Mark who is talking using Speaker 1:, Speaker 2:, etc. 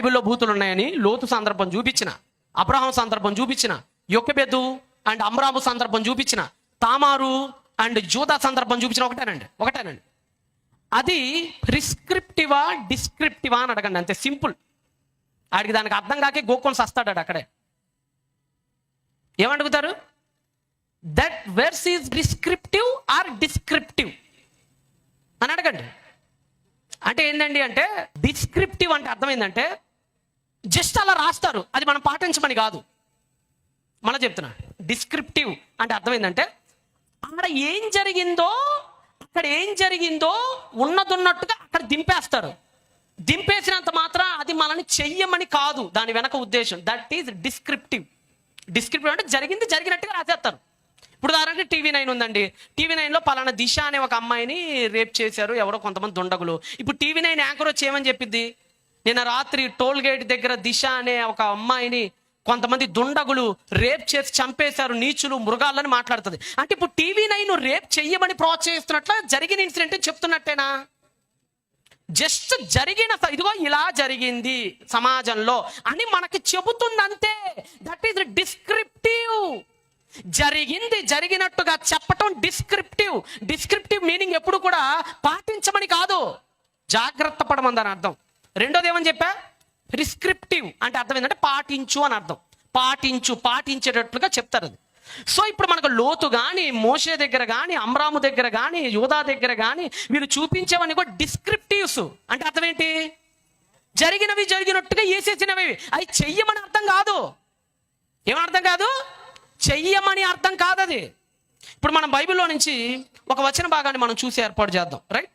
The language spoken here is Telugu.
Speaker 1: బైబిల్లో భూతులు ఉన్నాయని లోతు సందర్భం చూపించిన అబ్రహాం సందర్భం చూపించిన యొక్కబెద్దు అండ్ అమ్రాము సందర్భం చూపించిన తామారు అండ్ జూదా సందర్భం చూపించిన ఒకటేనండి ఒకటేనండి. అది ప్రిస్క్రిప్టివా డిస్క్రిప్టివా అని అడగండి అంతే సింపుల్. ఆడికి దానికి అర్థం కాకే గోకొని సస్తాడాడు అక్కడే. ఏమడుగుతారు? That verse is descriptive or descriptive అని అడగండి. అంటే ఏంటండి అంటే డిస్క్రిప్టివ్ అంటే అర్థమైందంటే జస్ట్ అలా రాస్తారు. అది మనం పాటించమని కాదు. మళ్ళీ చెప్తున్నా. డిస్క్రిప్టివ్ అంటే అర్థమైందంటే అక్కడ ఏం జరిగిందో అక్కడ ఏం జరిగిందో ఉన్నదున్నట్టుగా అక్కడ దింపేస్తారు. దింపేసినంత మాత్రం అది మనల్ని చెయ్యమని కాదు. దాని వెనక ఉద్దేశం. దట్ ఈజ్ డిస్క్రిప్టివ్ డిస్క్రిప్టివ్ అంటే జరిగింది జరిగినట్టుగా రాసేస్తారు. ఇప్పుడు దానికి టీవీ నైన్ ఉందండి. టీవీ నైన్లో పలానా దిశ అనే ఒక అమ్మాయిని రేప్ చేశారు. ఎవరో కొంతమంది దుండగులు. ఇప్పుడు టీవీ నైన్ యాంకర్ వచ్చి ఏమని చెప్పింది? నిన్న రాత్రి టోల్ గేట్ దగ్గర దిశ అనే ఒక అమ్మాయిని కొంతమంది దుండగులు రేప్ చేసి చంపేశారు. నీచులు మృగాలని మాట్లాడుతుంది. అంటే ఇప్పుడు టీవీ నైన్ రేప్ చెయ్యమని ప్రోత్సహిస్తున్నట్ల జరిగిన ఇన్సిడెంట్ చెప్తున్నట్టేనా? జస్ట్ జరిగిన ఇదిగో ఇలా జరిగింది సమాజంలో అని మనకి చెబుతుందంతే. దట్ ఈస్ డిస్క్రిప్టివ్ జరిగింది జరిగినట్టుగా చెప్పటం డిస్క్రిప్టివ్ డిస్క్రిప్టివ్ మీనింగ్ ఎప్పుడు కూడా పాటించమని కాదు. జాగ్రత్త పడమందని అర్థం. రెండోది ఏమని చెప్పా? ప్రిస్క్రిప్టివ్ అంటే అర్థం ఏంటంటే పాటించు అని అర్థం. పాటించు పాటించేటట్లుగా చెప్తారు అది. సో ఇప్పుడు మనకు లోతు కానీ మోషే దగ్గర కానీ అమ్రాము దగ్గర కానీ యోధా దగ్గర కానీ వీరు చూపించేవన్నీ కూడా డిస్క్రిప్టివ్స్. అంటే అర్థం ఏంటి? జరిగినవి జరిగినట్టుగా వేసేసినవి. అవి చెయ్యమని అర్థం కాదు. ఏమని అర్థం కాదు? చెయ్యమని అర్థం కాదు అది ఇప్పుడు మనం బైబిల్లో నుంచి ఒక వచన భాగాన్ని మనం చూసి ఏర్పాటు చేద్దాం. రైట్